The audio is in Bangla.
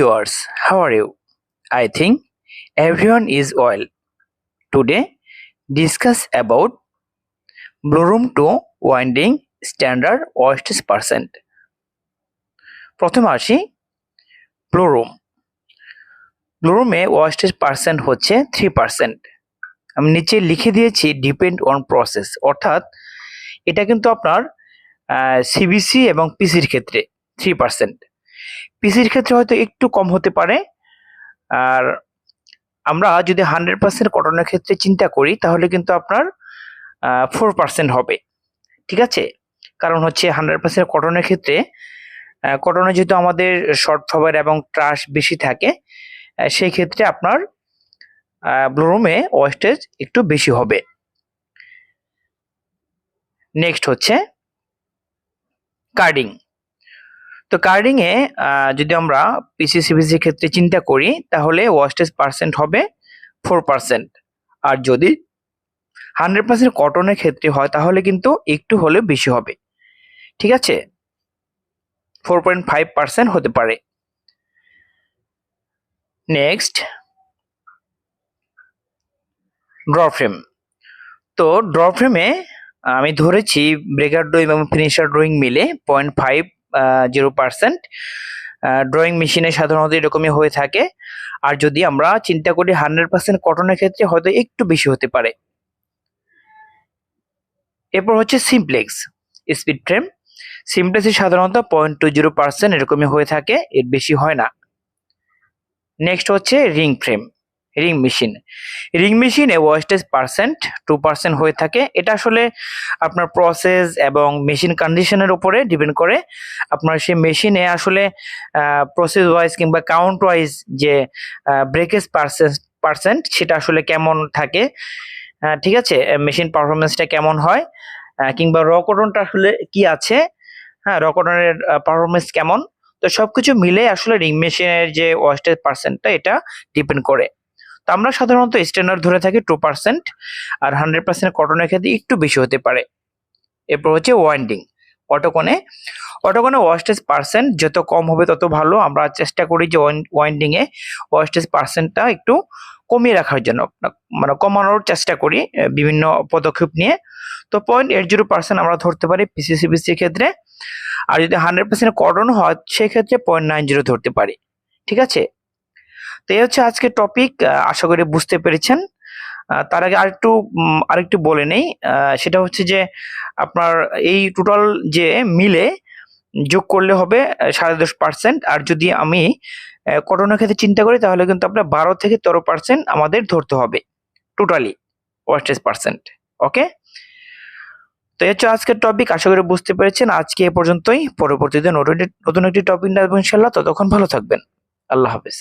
viewers, how are you? I think everyone is well. Today, discuss about Room 2 winding standard wastage percent. প্রথমে আসি ব্লু রুম ব্লু রুমে ওয়াস্টেজ পার্সেন্ট হচ্ছে থ্রি পার্সেন্ট আমি নিচে লিখে দিয়েছি ডিপেন্ড অন প্রসেস অর্থাৎ এটা কিন্তু আপনার সিবিসি এবং পিসির ক্ষেত্রে থ্রি পার্সেন্ট পিসির ক্ষেত্রে হয়তো একটু কম হতে পারে। আর আমরা যদি হান্ড্রেড পার্সেন্ট কটনের ক্ষেত্রে চিন্তা করি, তাহলে কিন্তু আপনার ফোর পার্সেন্ট হবে। ঠিক আছে? কারণ হচ্ছে হান্ড্রেড পার্সেন্ট কটনের ক্ষেত্রে কটনে যেহেতু আমাদের শর্ট ফাইবার এবং ট্রাশ বেশি থাকে সেই ক্ষেত্রে আপনার ব্লুরুমে ওয়েস্টেজ একটু বেশি হবে। নেক্সট হচ্ছে কার্ডিং তো কার্ডিং এ যদি আমরা পিসি সিবিসি ক্ষেত্রে চিন্তা করি, তাহলে ওয়াস্টেজ পার্সেন্ট হবে ফোর পার্সেন্ট আর যদি হান্ড্রেড পার্সেন্ট কটনের ক্ষেত্রে হয়, তাহলে কিন্তু একটু হলেও বেশি হবে। ঠিক আছে? ফোর পয়েন্ট ফাইভ পার্সেন্ট হতে পারে। নেক্সট ড্র ফ্রেম তো ড্র ফ্রেমে আমি ধরেছি ব্রেকার ড্রয়িং এবং ফিনিশার ড্রয়িং মিলে point five zero percent drawing মেশিনে সাধারণত এরকমই হয়ে থাকে। আর যদি আমরা চিন্তা করি হান্ড্রেড পার্সেন্ট কটনের ক্ষেত্রে হয়তো একটু বেশি হতে পারে। এরপর হচ্ছে সিমপ্লেক্স স্পিড ফ্রেম সিমপ্লেক্সে সাধারণত পয়েন্ট টু জিরো পার্সেন্ট এরকমই হয়ে থাকে, এর বেশি হয় না। নেক্সট হচ্ছে ring frame ring machine. Ring মেশিনে ওয়েস্টেজ পার্সেন্ট টু পার্সেন্ট হয়ে থাকে। এটা আসলে আপনার প্রসেস এবং মেশিন কন্ডিশনের উপরে ডিপেন্ড করে। আপনার সেই মেশিনে আসলে প্রসেস ওয়াইজ কিংবা কাউন্ট ওয়াইজ যে ব্রেকেজ পার্সেন্ট পার্সেন্ট সেটা আসলে কেমন থাকে ঠিক আছে? মেশিন পারফরমেন্সটা কেমন হয় কিংবা র কটনটা আসলে কি আছে হ্যাঁ র কটনের পারফরমেন্স কেমন? তো সবকিছু মিলে আসলে রিং মেশিনের যে ওয়েস্টেজ পার্সেন্টটা এটা ডিপেন্ড করে। তো আমরা সাধারণত স্ট্যান্ডার্ড ধরে থাকি টু পার্সেন্ট আর হান্ড্রেড পার্সেন্ট কটনের ক্ষেত্রে একটু বেশি হতে পারে। এরপর হচ্ছে ওয়াইন্ডিং অটোকনে অটোকনে ওয়েস্টেজ পার্সেন্ট যত কম হবে তত ভালো। আমরা চেষ্টা করি যে ওয়াইন্ডিং এ ওয়েস্টেজ পার্সেন্টটা একটু কমিয়ে রাখার জন্য। মানে কমানোর চেষ্টা করি বিভিন্ন পদক্ষেপ নিয়ে। তো পয়েন্ট এইট জিরো পার্সেন্ট আমরা ধরতে পারি পিসিসিবিসির ক্ষেত্রে। আর যদি হান্ড্রেড পার্সেন্ট কটন হয়, সেক্ষেত্রে পয়েন্ট নাইন জিরো ধরতে পারি। ঠিক আছে? তো এই হচ্ছে আজকে টপিক আশা করি বুঝতে পেরেছেন। তার আগে আরেকটু আরেকটু বলে নেই। সেটা হচ্ছে যে আপনার এই টোটাল যে মিলে যোগ করলে হবে সাড়ে দশ পার্সেন্ট আর যদি আমি কটনের ক্ষেত্রে চিন্তা করি, তাহলে কিন্তু আপনার বারো থেকে তেরো পার্সেন্ট আমাদের ধরতে হবে। টোটালি ওয়েস্টেজ পার্সেন্ট ওকে তো এই হচ্ছে আজকের টপিক আশা করি বুঝতে পেরেছেন। আজকে এ পর্যন্তই। পরবর্তীতে নতুন নতুন একটি টপিক নেব ইনশাল্লাহ ততক্ষণ ভালো থাকবেন। আল্লাহ হাফেজ।